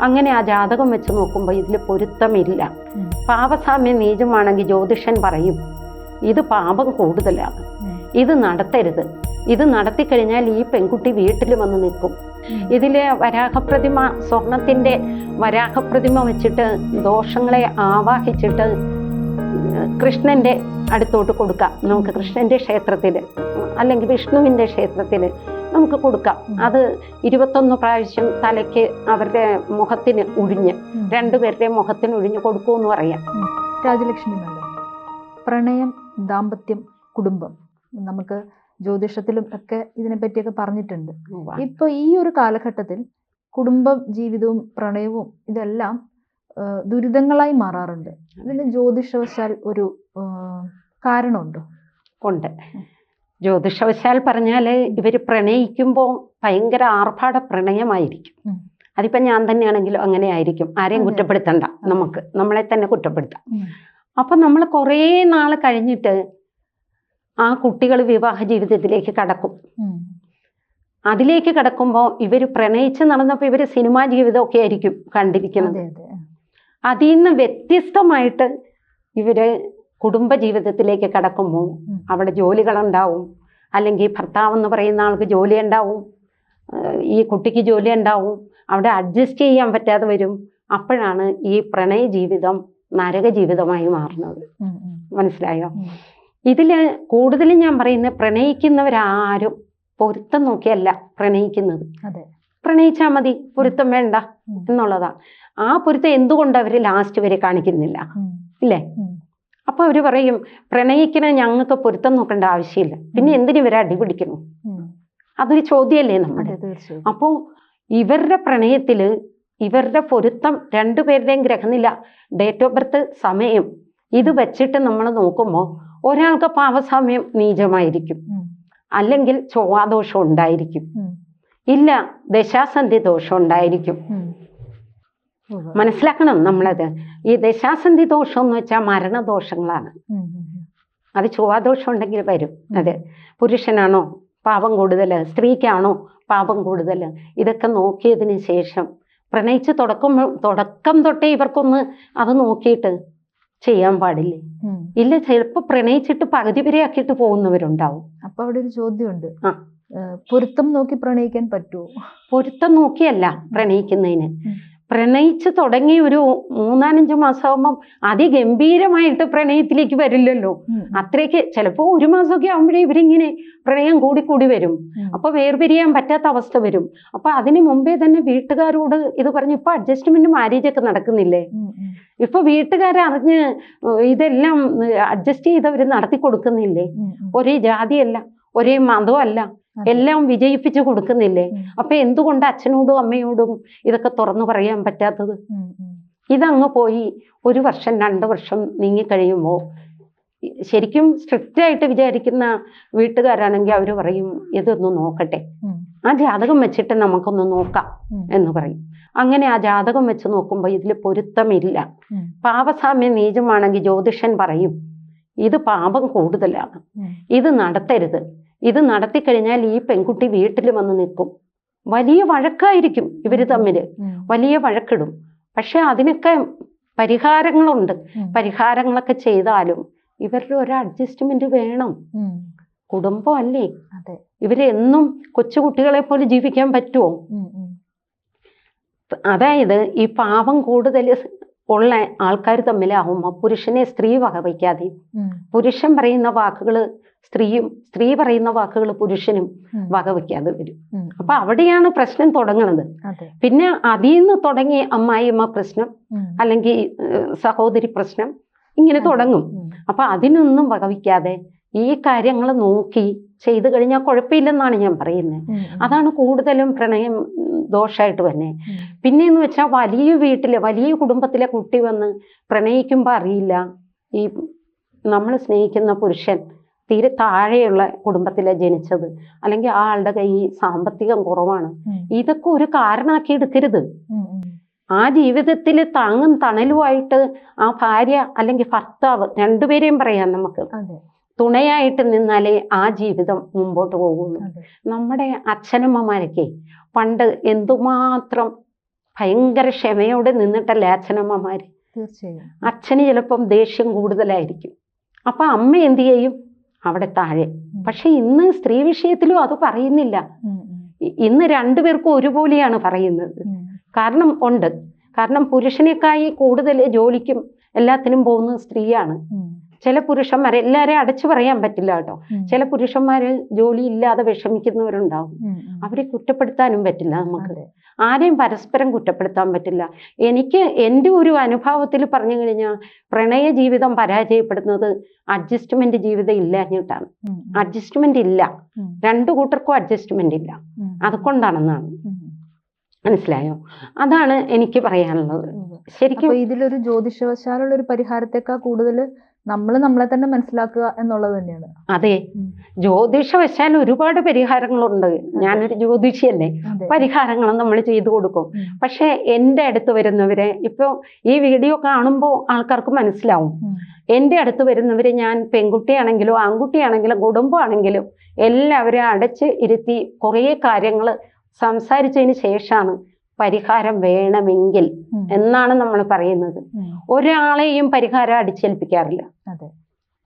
അങ്ങനെ ആ ജാതകം വെച്ച് നോക്കുമ്പോൾ ഇതിൽ പൊരുത്തമില്ല. പാപസാമ്യം നീചമാണെങ്കിൽ ജ്യോതിഷൻ പറയും ഇത് പാപം കൂടുതലാണ്. ഇത് നടത്തരുത്. ഇത് നടത്തിക്കഴിഞ്ഞാൽ ഈ പെൺകുട്ടി വീട്ടിൽ വന്ന് നിൽക്കും. ഇതിലെ വരാഹപ്രതിമ സ്വർണത്തിന്റെ വരാഹപ്രതിമ വെച്ചിട്ട് ദോഷങ്ങളെ ആവാഹിച്ചിട്ട് കൃഷ്ണന്റെ അടുത്തോട്ട് കൊടുക്കാം. നമുക്ക് കൃഷ്ണന്റെ ക്ഷേത്രത്തിൽ അല്ലെങ്കിൽ വിഷ്ണുവിന്റെ ക്ഷേത്രത്തിൽ നമുക്ക് കൊടുക്കാം. അത് ഇരുപത്തൊന്ന് പ്രാവശ്യം തലയ്ക്ക് അവരുടെ മുഖത്തിന് ഒഴിഞ്ഞ്. രണ്ടുപേരുടെ മുഖത്തിന് ഒഴിഞ്ഞ് കൊടുക്കുമെന്ന് പറയാം. രാജലക്ഷ്മി മാഡം പ്രണയം ദാമ്പത്യം കുടുംബം നമുക്ക് ജ്യോതിഷത്തിലും ഒക്കെ ഇതിനെപ്പറ്റിയൊക്കെ പറഞ്ഞിട്ടുണ്ട്. ഇപ്പൊ ഈ ഒരു കാലഘട്ടത്തിൽ കുടുംബ ജീവിതവും പ്രണയവും ഇതെല്ലാം ദുരിതങ്ങളായി മാറാറുണ്ട്. അതിന് ജ്യോതിഷവശാൽ ഒരു കാരണമുണ്ടോ? ഉണ്ട്. ജ്യോതിഷവശാൽ പറഞ്ഞാൽ ഇവർ പ്രണയിക്കുമ്പോൾ ഭയങ്കര ആർഭാട പ്രണയമായിരിക്കും. അതിപ്പോൾ ഞാൻ തന്നെയാണെങ്കിലും അങ്ങനെ ആയിരിക്കും. ആരെയും കുറ്റപ്പെടുത്തണ്ട. നമുക്ക് നമ്മളെ തന്നെ കുറ്റപ്പെടുത്താം. അപ്പം നമ്മൾ കുറേ നാൾ കഴിഞ്ഞിട്ട് ആ കുട്ടികൾ വിവാഹ ജീവിതത്തിലേക്ക് കടക്കും. അതിലേക്ക് കടക്കുമ്പോൾ ഇവർ പ്രണയിച്ച് നടന്നപ്പോൾ ഇവർ സിനിമാ ജീവിതമൊക്കെ ആയിരിക്കും കണ്ടിരിക്കുന്നത്. അതെ അതെ. അതിൽ നിന്ന് വ്യത്യസ്തമായിട്ട് ഇവർ കുടുംബ ജീവിതത്തിലേക്ക് കടക്കുമ്പോൾ. അവിടെ ജോലികളുണ്ടാവും. അല്ലെങ്കിൽ ഭർത്താവ് എന്ന് പറയുന്ന ആൾക്ക് ജോലി ഉണ്ടാവും ഈ കുട്ടിക്ക് ജോലി ഉണ്ടാവും അവിടെ അഡ്ജസ്റ്റ് ചെയ്യാൻ പറ്റാതെ വരും. അപ്പോഴാണ് ഈ പ്രണയ ജീവിതം നരക ജീവിതമായി മാറുന്നത്. മനസ്സിലായോ. ഇതിൽ കൂടുതലും ഞാൻ പറയുന്നത് പ്രണയിക്കുന്നവരാരും പൊരുത്തം നോക്കിയല്ല പ്രണയിക്കുന്നത്. പ്രണയിച്ചാൽ മതി. പൊരുത്തം വേണ്ട എന്നുള്ളതാണ് എന്നുള്ളതാ. ആ പൊരുത്തം എന്തുകൊണ്ട് അവർ ലാസ്റ്റ് വരെ കാണിക്കുന്നില്ല? ഇല്ലേ? അപ്പൊ അവർ പറയും പ്രണയിക്കണ ഞങ്ങൾക്ക് പൊരുത്തം നോക്കേണ്ട ആവശ്യമില്ല. പിന്നെ എന്തിനു ഇവരെ അടിപിടിക്കുന്നു അതൊരു ചോദ്യമല്ലേ നമ്മുടെ? അപ്പോ അപ്പോൾ ഇവരുടെ പ്രണയത്തിൽ ഇവരുടെ പൊരുത്തം രണ്ടുപേരുടെയും ഗ്രഹനില ഡേറ്റ് ഓഫ് ബർത്ത് സമയം ഇത് വെച്ചിട്ട് നമ്മൾ നോക്കുമ്പോൾ ഒരാൾക്ക് പാവസാമ്യം നീചമായിരിക്കും. അല്ലെങ്കിൽ ചൊവ്വാദോഷം ഉണ്ടായിരിക്കും. ഇല്ല ദശാസന്ധി ദോഷം ഉണ്ടായിരിക്കും. മനസ്സിലാക്കണം നമ്മളത്. ഈ ദശാസന്ധി ദോഷം എന്ന് വെച്ചാൽ മരണദോഷങ്ങളാണ്. അത് ചൊവ്വാദോഷം ഉണ്ടെങ്കിൽ വരും. അതെ പുരുഷനാണോ പാപം കൂടുതൽ സ്ത്രീക്കാണോ പാപം കൂടുതൽ ഇതൊക്കെ നോക്കിയതിന് ശേഷം പ്രണയിച്ച് തുടക്കം തുടക്കം തൊട്ടേ ഇവർക്കൊന്ന് അത് നോക്കിയിട്ട് ചെയ്യാൻ പാടില്ലേ. ഇല്ല ചിലപ്പോൾ പ്രണയിച്ചിട്ട് പകുതി വരെ ആക്കിയിട്ട് പോകുന്നവരുണ്ടാവും. അപ്പൊ അവിടെ ഒരു ചോദ്യമുണ്ട്. ആ. പൊരുത്തം നോക്കി പ്രണയിക്കാൻ പറ്റുമോ പൊരുത്തം നോക്കിയല്ല പ്രണയിക്കുന്നതിന്. പ്രണയിച്ച് തുടങ്ങി ഒരു മൂന്നാലഞ്ച് മാസമാകുമ്പം അതിഗംഭീരമായിട്ട് പ്രണയത്തിലേക്ക് വരില്ലല്ലോ അത്രയ്ക്ക് ചിലപ്പോൾ ഒരു മാസമൊക്കെ ആകുമ്പോഴേ ഇവരിങ്ങനെ പ്രണയം കൂടി കൂടി വരും. അപ്പൊ വേർപിരിയാൻ പറ്റാത്ത അവസ്ഥ വരും അപ്പൊ അതിന് മുമ്പേ തന്നെ വീട്ടുകാരോട് ഇത് പറഞ്ഞു ഇപ്പൊ അഡ്ജസ്റ്റ്മെന്റ് മാരേജ് ഒക്കെ നടക്കുന്നില്ലേ ഇപ്പൊ വീട്ടുകാരറിഞ്ഞ് ഇതെല്ലാം അഡ്ജസ്റ്റ് ചെയ്തവർ നടത്തി കൊടുക്കുന്നില്ലേ. ഒരേ ജാതിയല്ല ഒരേ മതമല്ല. എല്ലാം വിജയിപ്പിച്ച് കൊടുക്കുന്നില്ലേ? അപ്പൊ എന്തുകൊണ്ട് അച്ഛനോടും അമ്മയോടും ഇതൊക്കെ തുറന്നു പറയാൻ പറ്റാത്തത്. ഇതങ്ങ് പോയി ഒരു വർഷം രണ്ട് വർഷം നീങ്ങിക്കഴിയുമ്പോൾ ശരിക്കും സ്ട്രിക്റ്റ് ആയിട്ട് വിചാരിക്കുന്ന വീട്ടുകാരാണെങ്കിൽ അവർ പറയും ഇതൊന്ന് നോക്കട്ടെ. ആ ജാതകം വെച്ചിട്ട് നമുക്കൊന്ന് നോക്കാം. എന്ന് പറയും. അങ്ങനെ ആ ജാതകം വെച്ച് നോക്കുമ്പോൾ ഇതിൽ പൊരുത്തമില്ല. പാവസാമ്യ നീജമാണെങ്കിൽ നീചമാണെങ്കിൽ ജ്യോതിഷൻ പറയും ഇത് പാപം കൂടുതലാണ്. ഇത് നടത്തരുത്. ഇത് നടത്തിക്കഴിഞ്ഞാൽ ഈ പെൺകുട്ടി വീട്ടിൽ വന്ന് നിൽക്കും. വലിയ വഴക്കായിരിക്കും ഇവർ തമ്മിൽ. വലിയ വഴക്കിടും. പക്ഷെ അതിനൊക്കെ പരിഹാരങ്ങളുണ്ട്. പരിഹാരങ്ങളൊക്കെ ചെയ്താലും ഇവരുടെ ഒരു അഡ്ജസ്റ്റ്മെന്റ് വേണം. കുടുംബം അല്ലേ? അതെ. ഇവരെന്നും കൊച്ചുകുട്ടികളെ പോലെ ജീവിക്കാൻ പറ്റുമോ. അതായത് ഈ പാവം കൂടുതൽ ഉള്ള ആൾക്കാർ തമ്മിലാവുമ്പോൾ പുരുഷനെ സ്ത്രീ വകവയ്ക്കാതെയും പുരുഷൻ പറയുന്ന വാക്കുകൾ സ്ത്രീയും സ്ത്രീ പറയുന്ന വാക്കുകൾ പുരുഷനും. വകവയ്ക്കാതെ വരും. അപ്പൊ അവിടെയാണ് പ്രശ്നം തുടങ്ങുന്നത് പിന്നെ അതിൽ നിന്ന് തുടങ്ങി അമ്മായിയമ്മ പ്രശ്നം അല്ലെങ്കിൽ സഹോദരി പ്രശ്നം ഇങ്ങനെ തുടങ്ങും. അപ്പൊ അതിനൊന്നും വകവയ്ക്കാതെ ഈ കാര്യങ്ങൾ നോക്കി ചെയ്തു കഴിഞ്ഞാൽ കുഴപ്പമില്ലെന്നാണ് ഞാൻ പറയുന്നത്. അതാണ് കൂടുതലും പ്രണയം ദോഷമായിട്ട് തന്നെ പിന്നെന്ന് പിന്നെയെന്ന് വെച്ചാൽ വലിയ വീട്ടിലെ വലിയ കുടുംബത്തിലെ കുട്ടി വന്ന് പ്രണയിക്കുമ്പോൾ അറിയില്ല. ഈ നമ്മൾ സ്നേഹിക്കുന്ന പുരുഷൻ തീരെ താഴെയുള്ള കുടുംബത്തിലെ ജനിച്ചത്. അല്ലെങ്കിൽ ആ ആളുടെ കൈ സാമ്പത്തികം കുറവാണ്. ഇതൊക്കെ ഒരു കാരണമാക്കി എടുക്കരുത്. ആ ജീവിതത്തിൽ താങ്ങും തണലുമായിട്ട് ആ ഭാര്യ അല്ലെങ്കിൽ ഭർത്താവ് രണ്ടുപേരെയും പറയാം നമുക്ക്. തുണയായിട്ട് നിന്നാലേ ആ ജീവിതം മുമ്പോട്ട് പോകുള്ളൂ. നമ്മുടെ അച്ഛനമ്മമാരൊക്കെ പണ്ട് എന്തുമാത്രം ഭയങ്കര ക്ഷമയോടെ നിന്നിട്ടല്ലേ അച്ഛനമ്മമാര്? അച്ഛന് ചിലപ്പം ദേഷ്യം കൂടുതലായിരിക്കും. അപ്പൊ അമ്മ എന്ത് ചെയ്യും? അവിടെ താഴെ. പക്ഷെ ഇന്ന് സ്ത്രീ വിഷയത്തിലും അത് പറയുന്നില്ല. ഇന്ന് രണ്ടുപേർക്കും ഒരുപോലെയാണ് പറയുന്നത്. കാരണം ഉണ്ട്. കാരണം പുരുഷനേക്കായി കൂടുതൽ ജോലിക്കും എല്ലാത്തിനും പോകുന്നത് സ്ത്രീയാണ്. ചില പുരുഷന്മാരെ എല്ലാവരെയും അടച്ചു പറയാൻ പറ്റില്ല കേട്ടോ. ചില പുരുഷന്മാർ ജോലി ഇല്ലാതെ വിഷമിക്കുന്നവരുണ്ടാവും. അവരെ കുറ്റപ്പെടുത്താനും പറ്റില്ല നമുക്ക്. ആരെയും പരസ്പരം കുറ്റപ്പെടുത്താൻ പറ്റില്ല. എനിക്ക് എന്റെ ഒരു അനുഭവത്തിൽ പറഞ്ഞു കഴിഞ്ഞാൽ പ്രണയ ജീവിതം പരാജയപ്പെടുന്നത് അഡ്ജസ്റ്റ്മെന്റ് ജീവിതം ഇല്ലാഞ്ഞിട്ടാണ്. അഡ്ജസ്റ്റ്മെന്റ് ഇല്ല. രണ്ടു കൂട്ടർക്കും അഡ്ജസ്റ്റ്മെന്റ് ഇല്ല. അതുകൊണ്ടാണെന്നാണ്. മനസ്സിലായോ? അതാണ് എനിക്ക് പറയാനുള്ളത്. ശരിക്കും ഇതിലൊരു ജ്യോതിഷവശാലുള്ള ഒരു പരിഹാരത്തെക്കാൾ കൂടുതൽ നമ്മൾ നമ്മളെ തന്നെ മനസ്സിലാക്കുക എന്നുള്ളത് തന്നെയാണ്. അതെ. ജ്യോതിഷ ജ്യോതിഷവശാൽ ഒരുപാട് പരിഹാരങ്ങളുണ്ട്. ഞാനൊരു ജ്യോതിഷിയല്ലേ? പരിഹാരങ്ങൾ നമ്മൾ ചെയ്തു കൊടുക്കും. പക്ഷേ എന്റെ അടുത്ത് വരുന്നവരെ ഇപ്പോൾ ഈ വീഡിയോ കാണുമ്പോൾ ആൾക്കാർക്ക് മനസ്സിലാവും. എന്റെ അടുത്ത് വരുന്നവരെ ഞാൻ പെൺകുട്ടിയാണെങ്കിലും ആൺകുട്ടിയാണെങ്കിലും കുടുംബമാണെങ്കിലും എല്ലാവരും അടച്ച് ഇരുത്തി കുറേ കാര്യങ്ങൾ സംസാരിച്ചതിന് ശേഷമാണ് പരിഹാരം വേണമെങ്കിൽ എന്നാണ് നമ്മൾ പറയുന്നത്. ഒരാളെയും പരിഹാരം അടിച്ചേൽപ്പിക്കാറില്ല.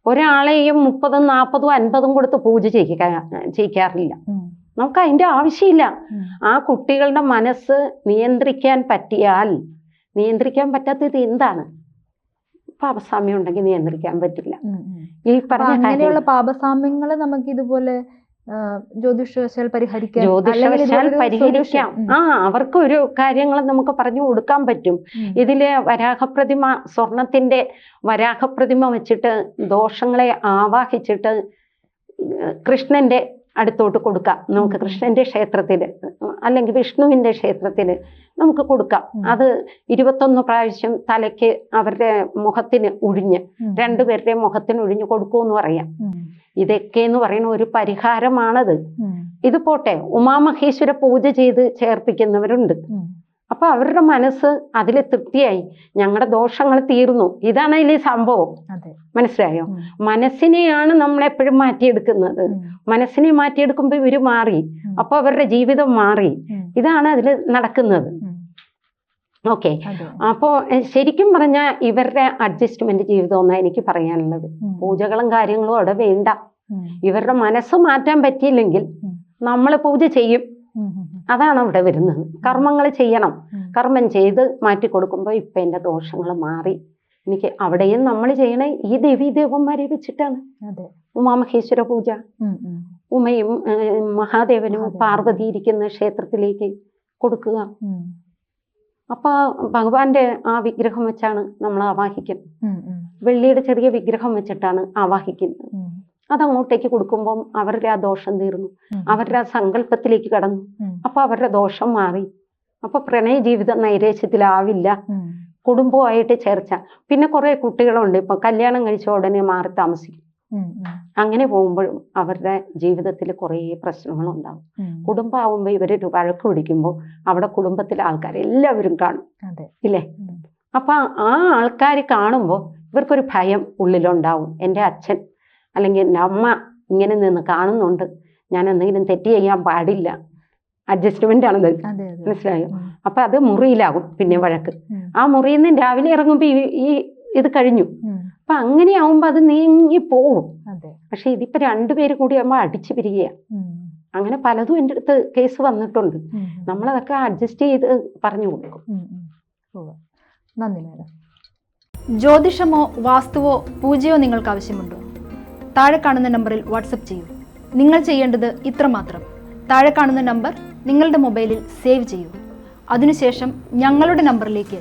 ഒരാളെയും മുപ്പതും നാൽപ്പതും അൻപതും കൊടുത്ത് പൂജ ചെയ്യിക്കാ ചെയ്യിക്കാറില്ല. നമുക്ക് അതിന്റെ ആവശ്യമില്ല. ആ കുട്ടികളുടെ മനസ്സ് നിയന്ത്രിക്കാൻ പറ്റിയാൽ നിയന്ത്രിക്കാൻ പറ്റാത്തത് എന്താണ്? പാപസാമ്യം ഉണ്ടെങ്കിൽ നിയന്ത്രിക്കാൻ പറ്റില്ല. ഈ പറഞ്ഞ അങ്ങനെയുള്ള പാപസാമ്യങ്ങൾ നമുക്ക് ഇതുപോലെ ജ്യോതിഷവശാൽ പരിഹരിക്കാം ജ്യോതിഷവശാൽ പരിഹരിക്കാം. ആ അവർക്ക് ഒരു കാര്യങ്ങൾ നമുക്ക് പറഞ്ഞു കൊടുക്കാൻ പറ്റും. ഇതിലെ വരാഹപ്രതിമ സ്വർണത്തിന്റെ വരാഹപ്രതിമ വെച്ചിട്ട് ദോഷങ്ങളെ ആവാഹിച്ചിട്ട് കൃഷ്ണന്റെ അടുത്തോട്ട് കൊടുക്കാം. നമുക്ക്. കൃഷ്ണന്റെ ക്ഷേത്രത്തിൽ അല്ലെങ്കിൽ വിഷ്ണുവിന്റെ ക്ഷേത്രത്തിൽ നമുക്ക് കൊടുക്കാം. അത് ഇരുപത്തൊന്ന് പ്രാവശ്യം തലയ്ക്ക് അവരുടെ മുഖത്തിന് ഒഴിഞ്ഞ്. രണ്ടുപേരുടെ മുഖത്തിന് ഒഴിഞ്ഞ് കൊടുക്കുമെന്ന് പറയാം. ഇതൊക്കെ എന്ന് പറയുന്ന ഒരു പരിഹാരമാണത്. ഇത് പോട്ടെ ഉമാമഹേശ്വര പൂജ ചെയ്ത് ചേർപ്പിക്കുന്നവരുണ്ട്. അപ്പൊ അവരുടെ മനസ്സ് അതിൽ തൃപ്തിയായി. ഞങ്ങളുടെ ദോഷങ്ങൾ തീർന്നു. ഇതാണ് അതിൽ സംഭവം. മനസ്സിലായോ. മനസ്സിനെയാണ് നമ്മൾ എപ്പോഴും മാറ്റിയെടുക്കുന്നത്. മനസ്സിനെ മാറ്റിയെടുക്കുമ്പോൾ ഇവർ മാറി. അപ്പൊ അവരുടെ ജീവിതം മാറി. ഇതാണ് അതിൽ നടക്കുന്നത്. ഓക്കെ. അപ്പോ ശരിക്കും പറഞ്ഞാൽ ഇവരുടെ അഡ്ജസ്റ്റ്മെന്റ് ജീവിതം ഒന്നാണ് എനിക്ക് പറയാനുള്ളത്. പൂജകളും കാര്യങ്ങളും അവിടെ വേണ്ട. ഇവരുടെ മനസ്സ് മാറ്റാൻ പറ്റിയില്ലെങ്കിൽ നമ്മൾ പൂജ ചെയ്യും. അതാണ് അവിടെ വരുന്നത്. കർമ്മങ്ങൾ ചെയ്യണം. കർമ്മം ചെയ്ത് മാറ്റി കൊടുക്കുമ്പോൾ ഇപ്പം എന്റെ ദോഷങ്ങൾ മാറി. എനിക്ക് അവിടെയും നമ്മൾ ചെയ്യണേ ഈ ദേവി ദേവന്മാരെ വെച്ചിട്ടാണ്. ഉമാമഹേശ്വര പൂജ. ഉമയും മഹാദേവനും. പാർവതി ഇരിക്കുന്ന ക്ഷേത്രത്തിലേക്ക് കൊടുക്കുക. അപ്പൊ ഭഗവാന്റെ ആ വിഗ്രഹം വെച്ചാണ് നമ്മൾ ആവാഹിക്കുന്നത്. വെള്ളിയുടെ ചെറിയ വിഗ്രഹം വെച്ചിട്ടാണ് ആവാഹിക്കുന്നത്. അതങ്ങോട്ടേക്ക് കൊടുക്കുമ്പോൾ അവരുടെ ആ ദോഷം തീർന്നു അവരുടെ ആ സങ്കല്പത്തിലേക്ക് കടന്നു. അപ്പൊ അവരുടെ ദോഷം മാറി അപ്പൊ പ്രണയ ജീവിതം നൈരേശ്യത്തിലാവില്ല. കുടുംബമായിട്ട് ചേർച്ച പിന്നെ കുറെ കുട്ടികളുണ്ട് ഇപ്പൊ കല്യാണം കഴിച്ച ഉടനെ മാറി താമസിക്കും. അങ്ങനെ പോകുമ്പോഴും അവരുടെ ജീവിതത്തിൽ കുറേ പ്രശ്നങ്ങളുണ്ടാവും. കുടുംബമാകുമ്പോൾ ഇവർ ഒരു വഴക്ക് പിടിക്കുമ്പോൾ അവിടെ കുടുംബത്തിലെ ആൾക്കാർ എല്ലാവരും കാണും. ഇല്ലേ. അപ്പൊ ആ ആൾക്കാർ കാണുമ്പോൾ ഇവർക്കൊരു ഭയം ഉള്ളിലുണ്ടാവും. എന്റെ അച്ഛൻ അല്ലെങ്കിൽ എന്റെ അമ്മ ഇങ്ങനെ നിന്ന് കാണുന്നുണ്ട്. ഞാൻ എന്തെങ്കിലും തെറ്റ് ചെയ്യാൻ പാടില്ല. അഡ്ജസ്റ്റ്മെന്റ് ആണത് മനസ്സിലായോ. അപ്പൊ അത് മുറിയിലാകും പിന്നെ വഴക്ക്. ആ മുറിയിൽ നിന്ന് രാവിലെ ഇറങ്ങുമ്പോൾ ഈ ഇത് കഴിഞ്ഞു. അപ്പൊ അങ്ങനെയാവുമ്പോൾ അത് നീങ്ങി പോവും. പക്ഷെ ഇതിപ്പോ രണ്ടുപേര് കൂടി ആകുമ്പോൾ അടിച്ചു പിരികയാണ്. അങ്ങനെ പലതും എന്റെ അടുത്ത് കേസ് വന്നിട്ടുണ്ട്. നമ്മൾ നമ്മളതൊക്കെ അഡ്ജസ്റ്റ് ചെയ്ത് പറഞ്ഞു കൊടുക്കും. നന്ദി മാഡം. ജ്യോതിഷമോ വാസ്തുവോ പൂജയോ നിങ്ങൾക്ക് ആവശ്യമുണ്ടോ? താഴെ കാണുന്ന നമ്പറിൽ വാട്സപ്പ് ചെയ്യൂ. നിങ്ങൾ ചെയ്യേണ്ടത് ഇത്രമാത്രം താഴെ കാണുന്ന നമ്പർ നിങ്ങളുടെ മൊബൈലിൽ സേവ് ചെയ്യൂ. അതിനുശേഷം ഞങ്ങളുടെ നമ്പറിലേക്ക്